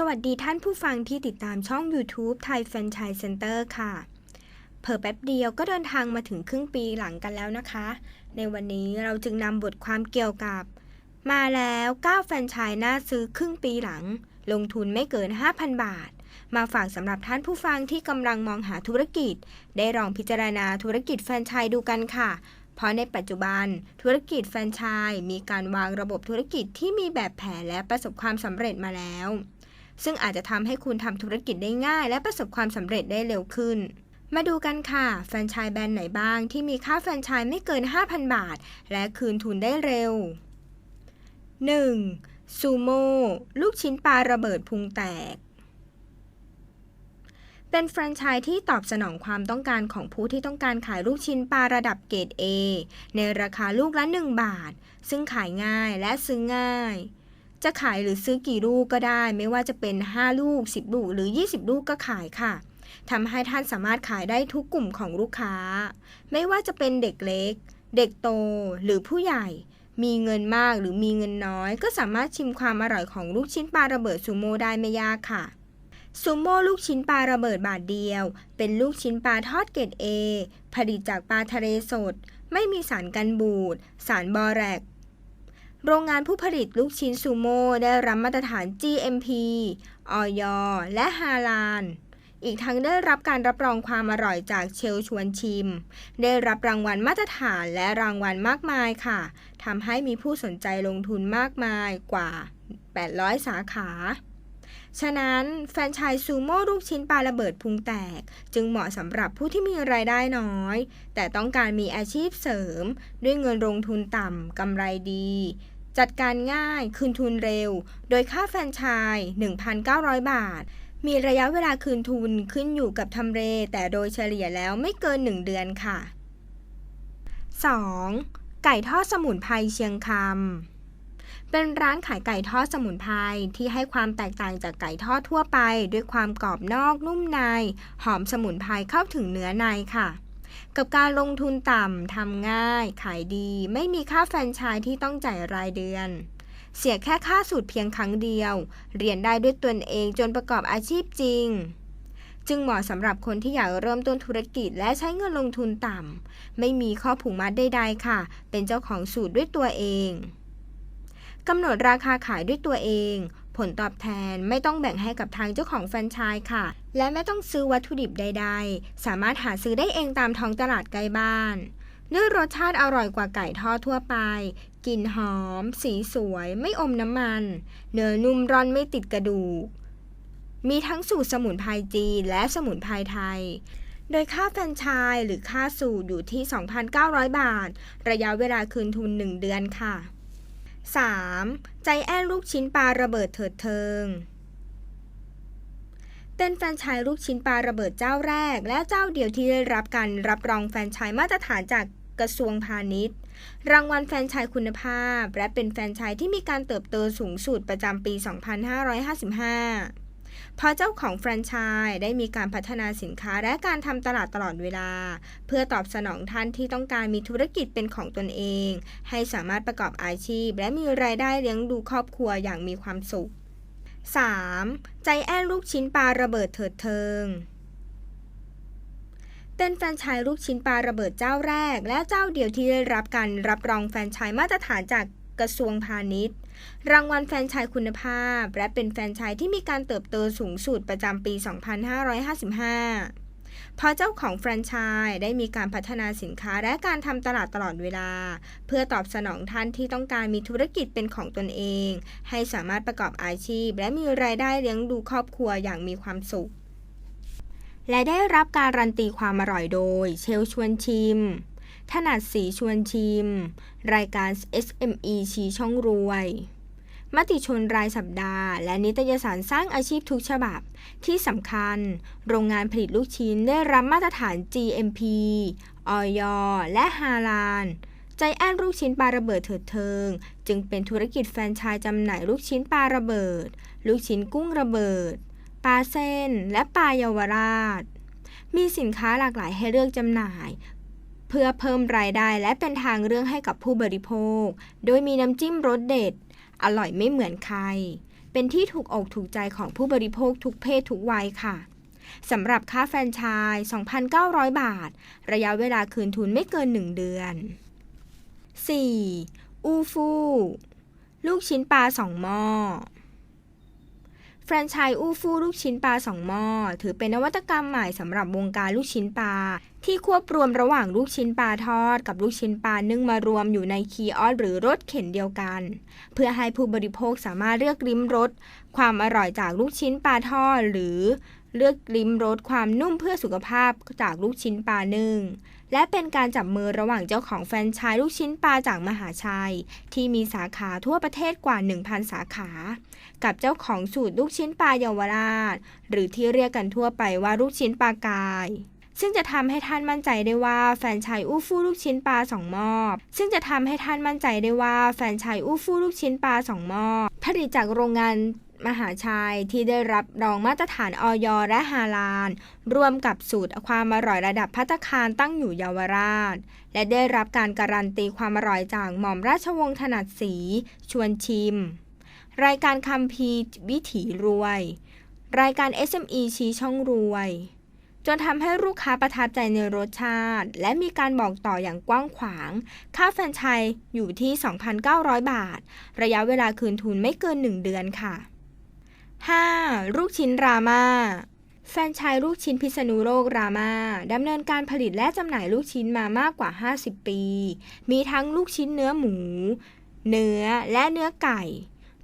สวัสดีท่านผู้ฟังที่ติดตามช่อง YouTube ไทยแฟนชส์เซ็นเตอร์ค่ะเผอแป๊บเดียวก็เดินทางมาถึงครึ่งปีหลังกันแล้วนะคะ ในวันนี้เราจึงนำบทความเกี่ยวกับ มาแล้ว9แฟนชส์น่าซื้อครึ่งปีหลัง ลงทุนไม่เกิน 5,000 บาท มาฝากสำหรับท่านผู้ฟังที่กำลังมองหาธุรกิจ ได้ลองพิจารณาธุรกิจแฟนชส์ดูกันค่ะเพราะในปัจจุบันธุรกิจแฟรนไชส์มีการวางระบบธุรกิจที่มีแบบแผนและประสบความสำเร็จมาแล้ว ซึ่งอาจจะทำให้คุณทำธุรกิจได้ง่าย และประสบความสำเร็จได้เร็วขึ้น มาดูกันค่ะ แฟรนไชส์แบรนด์ไหนบ้าง ที่มีค่าแฟรนไชส์ไม่เกิน 5,000 บาท และคืนทุนได้เร็ว 1. ซูโม่ลูกชิ้นปลาระเบิดพุงแตกเป็นแฟรนไชส์ที่ตอบสนองความต้องการของผู้ที่ต้องการขายลูกชิ้นปลาระดับเกรด A ในราคาลูกละ 1 บาท ซึ่งขายง่ายและซื้อง่าย จะขายหรือซื้อกี่ลูกก็ได้ ไม่ว่าจะเป็น 5 ลูก 10 ลูก หรือ 20 ลูกก็ขายค่ะทำให้ท่านสามารถขายได้ทุกกลุ่มของลูกค้า ไม่ว่าจะเป็นเด็กเล็ก เด็กโตหรือผู้ใหญ่ มีเงินมากหรือมีเงินน้อย ก็สามารถชิมความอร่อยของลูกชิ้นปลาระเบิดซูโม่ได้ไม่ยากค่ะซูโม่ลูกชิ้นปลาระเบิดบาทเดียว เป็นลูกชิ้นปลาทอดเกรด A ผลิตจากปลาทะเลสด ไม่มีสารกันบูด สารบอแรก โรงงานผู้ผลิตลูกชิ้นซูโม่ได้รับมาตรฐาน GMP ออยและฮาลาล อีกทั้งได้รับการรับรองความอร่อยจากเชลชวนชิม ได้รับรางวัลมาตรฐานและรางวัลมากมายค่ะ ทำให้มีผู้สนใจลงทุนมากมายกว่า 800 สาขา ฉะนั้นแฟนชส์ซูโม่ลูกชิ้นปลาระเบิดพุงแตก จึงเหมาะสำหรับผู้ที่มีรายได้น้อย แต่ต้องการมีอาชีพเสริม ด้วยเงินลงทุนต่ำกำไรดี จัดการง่ายคืนทุนเร็ว โดยค่าแฟนชส์1,900 บาท มีระยะเวลาคืนทุนขึ้นอยู่กับทำเลแต่โดยเฉลี่ยแล้วไม่เกิน 1 เดือนค่ะ 2. ไก่ทอดสมุนไพรเชียงคำ เป็นร้านขายไก่ทอดสมุนไพรที่ให้ความแตกต่างจากไก่ทอดทั่วไป ด้วยความกรอบนอกนุ่มใน หอมสมุนไพรเข้าถึงเนื้อในค่ะ กับการลงทุนต่ำทำง่าย ขายดี ไม่มีค่าแฟรนไชส์ที่ต้องจ่ายรายเดือน เสียแค่ค่าสูตรเพียงครั้งเดียว เรียนได้ด้วยตนเองจนประกอบอาชีพจริงจึงเหมาะสำหรับคนที่อยากเริ่มต้นธุรกิจและใช้เงินลงทุนต่ำ ไม่มีข้อผูกมัดใดๆค่ะ เป็นเจ้าของสูตรด้วยตัวเอง กำหนดราคาขายด้วยตัวเอง ผลตอบแทนไม่ต้องแบ่งให้กับทางเจ้าของแฟรนไชส์ค่ะ และไม่ต้องซื้อวัตถุดิบใด ๆ สามารถหาซื้อได้เองตามท้องตลาดใกล้บ้าน ด้วยรสชาติอร่อยกว่าไก่ทอดทั่วไปกลิ่นหอม สีสวย ไม่อมน้ำมัน เนื้อนุ่มร่อนไม่ติดกระดูก มีทั้งสูตรสมุนไพรจีนและสมุนไพรไทยโดยค่าแฟรนไชส์หรือค่าสูตรอยู่ที่ 2,900 บาท ระยะเวลาคืนทุน 1 เดือนค่ะ 3. ใจแอนลูกชิ้นปลาระเบิดเถิดเทิง เป็นแฟรนไชส์ลูกชิ้นปลาระเบิดเจ้าแรก และเจ้าเดียวที่ได้รับการรับรองแฟรนไชส์มาตรฐานจากกระทรวงพาณิชย์ รางวัลแฟรนไชส์คุณภาพ และเป็นแฟรนไชส์ที่มีการเติบโตสูงสุดประจำปี 2555 เพราะเจ้าของแฟรนไชส์ได้มีการพัฒนาสินค้าและการทำตลาดตลอดเวลา เพื่อตอบสนองท่านที่ต้องการมีธุรกิจเป็นของตนเอง ให้สามารถประกอบอาชีพ และมีรายได้เลี้ยงดูครอบครัวอย่างมีความสุข 3. ใจแอนลูกชิ้นปลาระเบิดเถิดเทิงเป็นแฟรนไชส์ลูกชิ้นปลาระเบิดเจ้าแรก และเจ้าเดียวที่ได้รับการรับรองแฟรนไชส์มาตรฐานจากกระทรวงพาณิชย์ รางวัลแฟรนไชส์คุณภาพ และเป็นแฟรนไชส์ที่มีการเติบโตสูงสุดประจำปี 2555 เพราะเจ้าของแฟรนไชส์ได้มีการพัฒนาสินค้าและการทำตลาดตลอดเวลา เพื่อตอบสนองท่านที่ต้องการมีธุรกิจเป็นของตนเอง ให้สามารถประกอบอาชีพ และมีรายได้เลี้ยงดูครอบครัวอย่างมีความสุข และได้รับการันตีความอร่อยโดย เชลชวนชิม ถนัดสีชวนชิม รายการ SME ชี้ช่องรวย มติชนรายสัปดาห์ และนิตยสารสร้างอาชีพทุกฉบับ ที่สำคัญ โรงงานผลิตลูกชิ้นได้รับมาตรฐาน GMP ออยและฮาลาลใจแอนลูกชิ้นปลาระเบิดเถิดเทิง จึงเป็นธุรกิจแฟรนไชส์จำหน่ายลูกชิ้นปลาระเบิด ลูกชิ้นกุ้งระเบิด ปลาเส้น และปลาเยาวราช มีสินค้าหลากหลายให้เลือกจำหน่าย เพื่อเพิ่มรายได้และเป็นทางเลือกให้กับผู้บริโภค โดยมีน้ำจิ้มรสเด็ด อร่อยไม่เหมือนใคร เป็นที่ถูกอกถูกใจของผู้บริโภคทุกเพศทุกวัยค่ะสำหรับค่าแฟรนไชส์2,900 บาท ระยะเวลาคืนทุนไม่เกิน 1 เดือน 4. อูฟูลูกชิ้นปลาสองหม้อแฟรนไชส์อูฟูลูกชิ้นปลาสองหม้อถือเป็นนวัตกรรมใหม่สำหรับวงการลูกชิ้นปลา ที่ควบรวมระหว่างลูกชิ้นปลาทอด กับลูกชิ้นปลานึ่งมารวมอยู่ในคีออสหรือรถเข็นเดียวกัน เพื่อให้ผู้บริโภคสามารถเลือกริมรสความอร่อยจากลูกชิ้นปลาทอดหรือเลือกริมรสความนุ่มเพื่อสุขภาพจากลูกชิ้นปลานึ่ง และเป็นการจับมือระหว่างเจ้าของแฟรนไชส์ลูกชิ้นปลาจากมหาชัย ที่มีสาขาทั่วประเทศกว่า 1,000 สาขา กับเจ้าของสูตรลูกชิ้นปลาเยาวราช หรือที่เรียกกันทั่วไปว่าลูกชิ้นปลากาย ซึ่งจะทำให้ท่านมั่นใจได้ว่าแฟนชส์อู้ฟู่ลูกชิ้นปลาสองหม้อซึ่งจะทำให้ท่านมั่นใจได้ว่าแฟนชส์อู้ฟู่ลูกชิ้นปลาสองหม้อผลิตจากโรงงานมหาชัยที่ได้รับรองมาตรฐานออยและฮาลาลร่วมกับสูตรความอร่อยระดับพัตตาคารตั้งอยู่เยาวราช และได้รับการการันตีความอร่อยจากหม่อมราชวงศ์ถนัดสีชวนชิม รายการคัมพีวิถีรวย รายการ SME ชี้ช่องรวย จนทำให้ลูกค้าประทับใจในรสชาติ และมีการบอกต่ออย่างกว้างขวาง ค่าแฟรนไชส์อยู่ที่ 2,900 บาท ระยะเวลาคืนทุนไม่เกิน 1 เดือนค่ะ 5. ลูกชิ้นรามาแฟรนไชส์ลูกชิ้นพิษณุโลกรามาดำเนินการผลิตและจำหน่ายลูกชิ้นมามากกว่า 50 ปี มีทั้งลูกชิ้นเนื้อหมู เนื้อและเนื้อไก่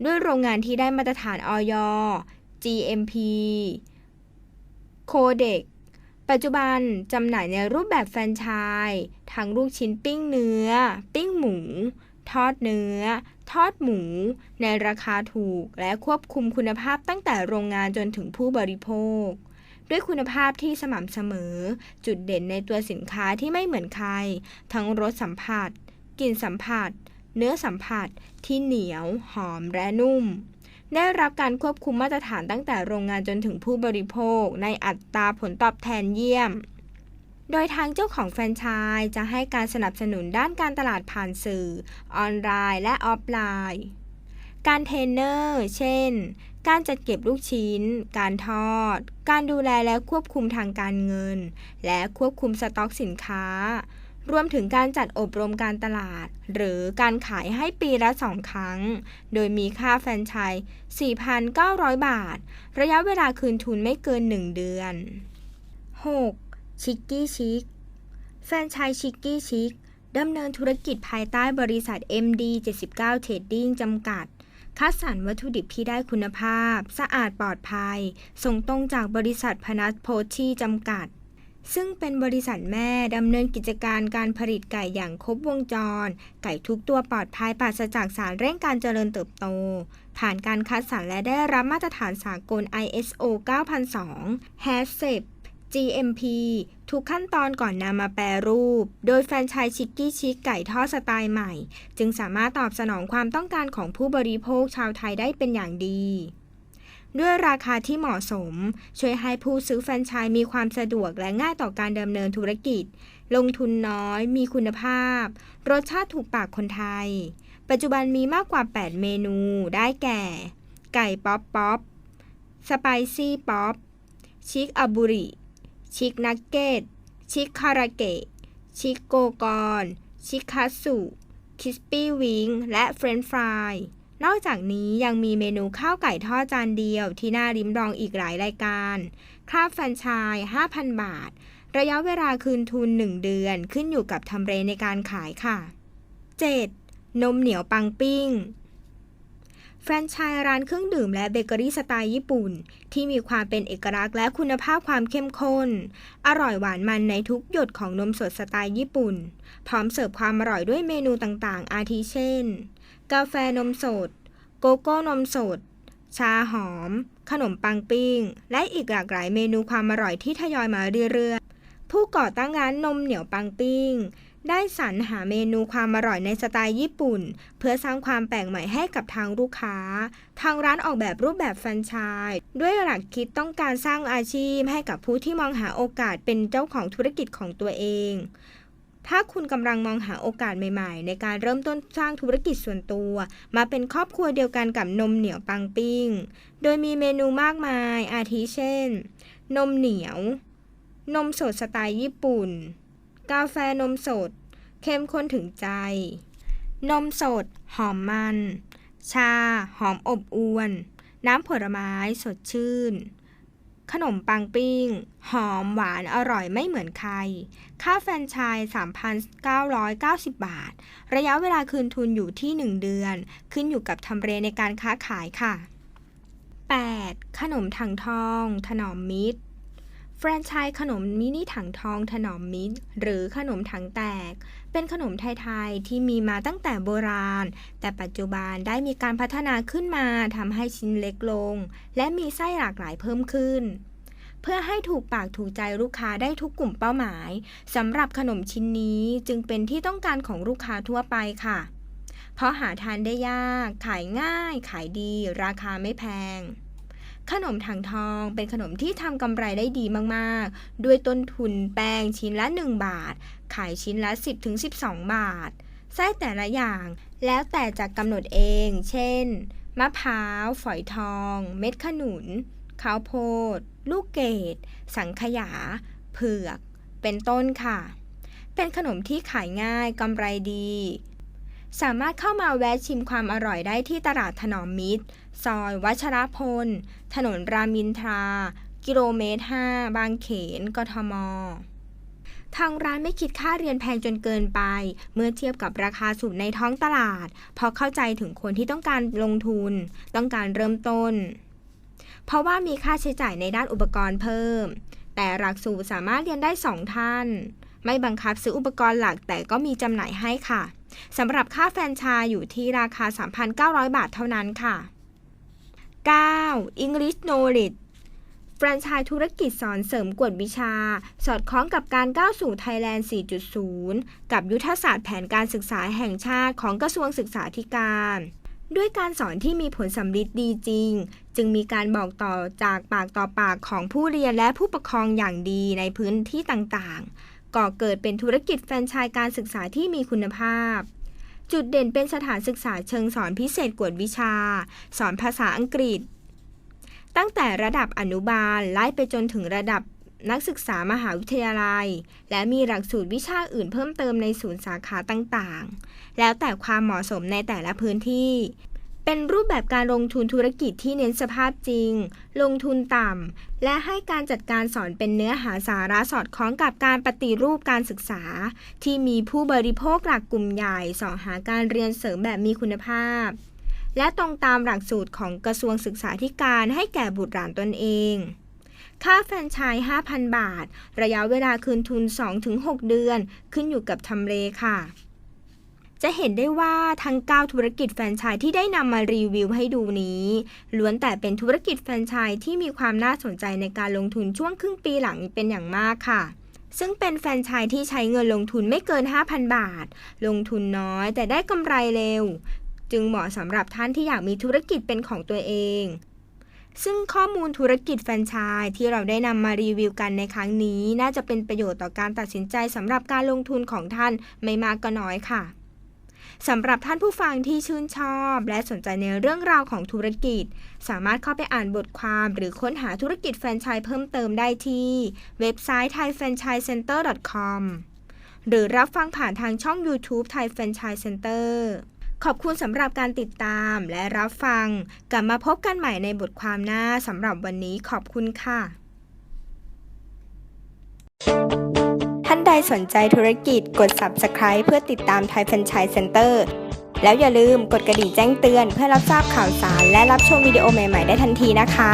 ด้วยโรงงานที่ได้มาตรฐานออย GMP โคเด็ก ปัจจุบันจำหน่ายในรูปแบบแฟรนไชส์ทั้งลูกชิ้นปิ้งเนื้อ ปิ้งหมู ทอดเนื้อ ทอดหมู ในราคาถูกและควบคุมคุณภาพตั้งแต่โรงงานจนถึงผู้บริโภค ด้วยคุณภาพที่สม่ำเสมอ จุดเด่นในตัวสินค้าที่ไม่เหมือนใคร ทั้งรสสัมผัส กลิ่นสัมผัส เนื้อสัมผัสที่เหนียว หอมและนุ่ม ได้รับการควบคุมมาตรฐานตั้งแต่โรงงานจนถึงผู้บริโภค ในอัตราผลตอบแทนเยี่ยม โดยทางเจ้าของแฟรนไชส์จะให้การสนับสนุนด้านการตลาดผ่านสื่อ ออนไลน์และออฟไลน์ การเทรนเนอร์ เช่น การจัดเก็บลูกชิ้น การทอด การดูแลและควบคุมทางการเงิน และควบคุมสต็อกสินค้า รวมถึงการจัดอบรมการตลาด หรือการขายให้ปีละสองครั้ง โดยมีค่าแฟรนไชส์4,900 บาท ระยะเวลาคืนทุนไม่เกิน 1 เดือน 6. ชิกกี้ชิกแฟรนไชส์ชิกกี้ชิกดำเนินธุรกิจภายใต้บริษัท MD 79 Trading จำกัด คัดสรรวัตถุดิบที่ได้คุณภาพ สะอาดปลอดภัย ส่งตรงจากบริษัทพนัสโพชีจำกัด ซึ่งเป็นบริษัทแม่ดำเนินกิจการการผลิตไก่อย่างครบวงจร ไก่ทุกตัวปลอดภัยปราศจากสารเร่งการเจริญเติบโต ผ่านการคัดสรรและได้รับมาตรฐานสากล ISO 9002 h a s e p GMP ทุกขั้นตอนก่อนนำมาแปรรูป โดยแฟรนไชส์ชิกกี้ชิกไก่ทอดสไตล์ใหม่ จึงสามารถตอบสนองความต้องการของผู้บริโภคชาวไทยได้เป็นอย่างดี ด้วยราคาที่เหมาะสม ช่วยให้ผู้ซื้อแฟรนไชส์มีความสะดวกและง่ายต่อการดำเนินธุรกิจ ลงทุนน้อย มีคุณภาพ รสชาติถูกปากคนไทย ปัจจุบันมีมากกว่า 8 เมนู ได้แก่ ไก่ป๊อปป๊อปสไปซี่ป๊อปชิคอาบุริ ชิคนักเก็ต ชิคคาราเกะ ชิคโกกอน ชิคคัตสุ คิสปี้วิง และเฟรนช์ฟราย นอกจากนี้ยังมีเมนูข้าวไก่ทอดจานเดียวที่น่าริมรองอีกหลายรายการค่าแฟรนไชส์5,000 บาท ระยะเวลาคืนทุน 1 เดือนขึ้นอยู่กับทำเลในการขายค่ะ 7. นมเหนียวปังปิ้ง แฟรนไชส์ร้านเครื่องดื่มและเบเกอรี่สไตล์ญี่ปุ่น ที่มีความเป็นเอกลักษณ์และคุณภาพความเข้มข้น อร่อยหวานมันในทุกหยดของนมสดสไตล์ญี่ปุ่น พร้อมเสิร์ฟความอร่อยด้วยเมนูต่างๆ อาทิเช่น กาแฟนมสด โกโก้นมสด ชาหอม ขนมปังปิ้ง และอีกหลากหลายเมนูความอร่อยที่ทยอยมาเรื่อยๆ ผู้ก่อตั้งร้านนมเหนียวปังปิ้ง ได้สรรหาเมนูความอร่อยในสไตล์ญี่ปุ่น เพื่อสร้างความแปลกใหม่ให้กับทางลูกค้า ทางร้านออกแบบรูปแบบแฟรนไชส์ด้วยหลักคิดต้องการสร้างอาชีพให้กับผู้ที่มองหาโอกาสเป็นเจ้าของธุรกิจของตัวเอง ถ้าคุณกำลังมองหาโอกาสใหม่ๆ ในการเริ่มต้นสร้างธุรกิจส่วนตัว มาเป็นครอบครัวเดียวกันกับนมเหนียวปังปิ้ง โดยมีเมนูมากมาย อาทิเช่น นมเหนียว นมสดสไตล์ญี่ปุ่น กาแฟนมสด เข้มข้นถึงใจ นมสด หอมมัน ชา หอมอบอวน น้ำผลไม้สดชื่น ขนมปังปิ้ง หอมหวานอร่อยไม่เหมือนใคร ค่าแฟรนไชส์3,990 บาท ระยะเวลาคืนทุนอยู่ที่ 1 เดือน ขึ้นอยู่กับทำเลในการค้าขายค่ะ 8. ขนมถังทอง ถนอมมิตร แฟรนไชส์ขนมมินิถังทองถนอมมิตร หรือขนมถังแตก เป็นขนมไทยๆที่มีมาตั้งแต่โบราณ แต่ปัจจุบันได้มีการพัฒนาขึ้นมาทำให้ชิ้นเล็กลง และมีไส้หลากหลายเพิ่มขึ้น เพื่อให้ถูกปากถูกใจลูกค้าได้ทุกกลุ่มเป้าหมายสำหรับขนมชิ้นนี้จึงเป็นที่ต้องการของลูกค้าทั่วไปค่ะ เพราะหาทานได้ยาก ขายง่าย ขายดี ราคาไม่แพง ขนมถังทองเป็นขนมที่ทำกำไรได้ดีมากๆ ด้วยต้นทุนแป้งชิ้นละ 1 บาท ขายชิ้นละ 10-12 บาท ไส้แต่ละอย่างแล้วแต่จะกำหนดเอง เช่น มะพร้าว ฝอยทอง เม็ดขนุน ข้าวโพด ลูกเกด สังขยา เผือก เป็นต้นค่ะ เป็นขนมที่ขายง่ายกำไรดี สามารถเข้ามาแวะชิมความอร่อยได้ที่ตลาดถนอมมิตร ซอยวัชรพล ถนนรามินทรา กิโลเมตร 5 บางเขน กทม ทางร้านไม่คิดค่าเรียนแพงจนเกินไป เมื่อเทียบกับราคาสูงในท้องตลาด เพราะเข้าใจถึงคนที่ต้องการลงทุน ต้องการเริ่มต้น เพราะว่ามีค่าใช้จ่ายในด้านอุปกรณ์เพิ่ม แต่หลักสูตรสามารถเรียนได้ 2 ท่าน ไม่บังคับซื้ออุปกรณ์หลักแต่ก็มีจำหน่ายให้ค่ะ สำหรับค่าแฟรนไชส์อยู่ที่ราคา 3,900 บาทเท่านั้นค่ะ 9. English Knowledge แฟรนไชส์ธุรกิจสอนเสริมกวดวิชา สอดคล้องกับการก้าวสู่ Thailand 4.0 กับยุทธศาสตร์แผนการศึกษาแห่งชาติของกระทรวงศึกษาธิการ ด้วยการสอนที่มีผลสำลิดดีจริง จึงมีการบอกต่อจากปากต่อปากของผู้เรียนและผู้ปกครองอย่างดีในพื้นที่ต่างๆ ก่อเกิดเป็นธุรกิจแฟรนไชส์การศึกษาที่มีคุณภาพ จุดเด่นเป็นสถานศึกษาเชิงสอนพิเศษกวดวิชา สอนภาษาอังกฤษ ตั้งแต่ระดับอนุบาลไล่ไปจนถึงระดับนักศึกษามหาวิทยาลัย และมีหลักสูตรวิชาอื่นเพิ่มเติมในศูนย์สาขาต่างๆ แล้วแต่ความเหมาะสมในแต่ละพื้นที่ เป็นรูปแบบการลงทุนธุรกิจที่เน้นสภาพจริง ลงทุนต่ำ และให้การจัดการสอนเป็นเนื้อหาสาระสอดคล้องกับการปฏิรูปการศึกษา ที่มีผู้บริโภคหลักกลุ่มใหญ่สอหาการเรียนเสริมแบบมีคุณภาพ และตรงตามหลักสูตรของกระทรวงศึกษาธิการให้แก่บุตรหลานตนเอง ค่าแฟรนไชส์ 5,000 บาท ระยะเวลาคืนทุน 2-6 เดือน ขึ้นอยู่กับทำเลค่ะ จะเห็นได้ว่าทั้ง 9 ธุรกิจแฟรนไชส์ที่ได้นำมารีวิวให้ดูนี้ล้วนแต่เป็นธุรกิจแฟรนไชส์ที่มีความน่าสนใจในการลงทุนช่วงครึ่งปีหลังเป็นอย่างมากค่ะ ซึ่งเป็นแฟรนไชส์ที่ใช้เงินลงทุนไม่เกิน 5,000 บาท ลงทุนน้อยแต่ได้กำไรเร็ว จึงเหมาะสำหรับท่านที่อยากมีธุรกิจเป็นของตัวเองซึ่งข้อมูลธุรกิจแฟรนไชส์ที่เราได้นำมารีวิวกันในครั้งนี้ น่าจะเป็นประโยชน์ต่อการตัดสินใจสำหรับการลงทุนของท่านไม่มากก็น้อยค่ะ สำหรับท่านผู้ฟังที่ชื่นชอบ และสนใจในเรื่องราวของธุรกิจ สามารถเข้าไปอ่านบทความหรือค้นหาธุรกิจแฟรนไชส์เพิ่มเติมได้ที่ เว็บไซต์ thaifranchisecenter.com หรือรับฟังผ่านทางช่อง YouTube Thai Franchise Center ขอบคุณสำหรับการติดตามและรับฟัง กลับมาพบกันใหม่ในบทความหน้าสำหรับวันนี้ขอบคุณค่ะ สนใจธุรกิจกด Subscribe เพื่อติดตาม Thai Franchise Center แล้วอย่าลืมกดกระดิ่งแจ้งเตือนเพื่อรับทราบข่าวสาร และรับชมวิดีโอใหม่ ๆ ได้ทันทีนะคะ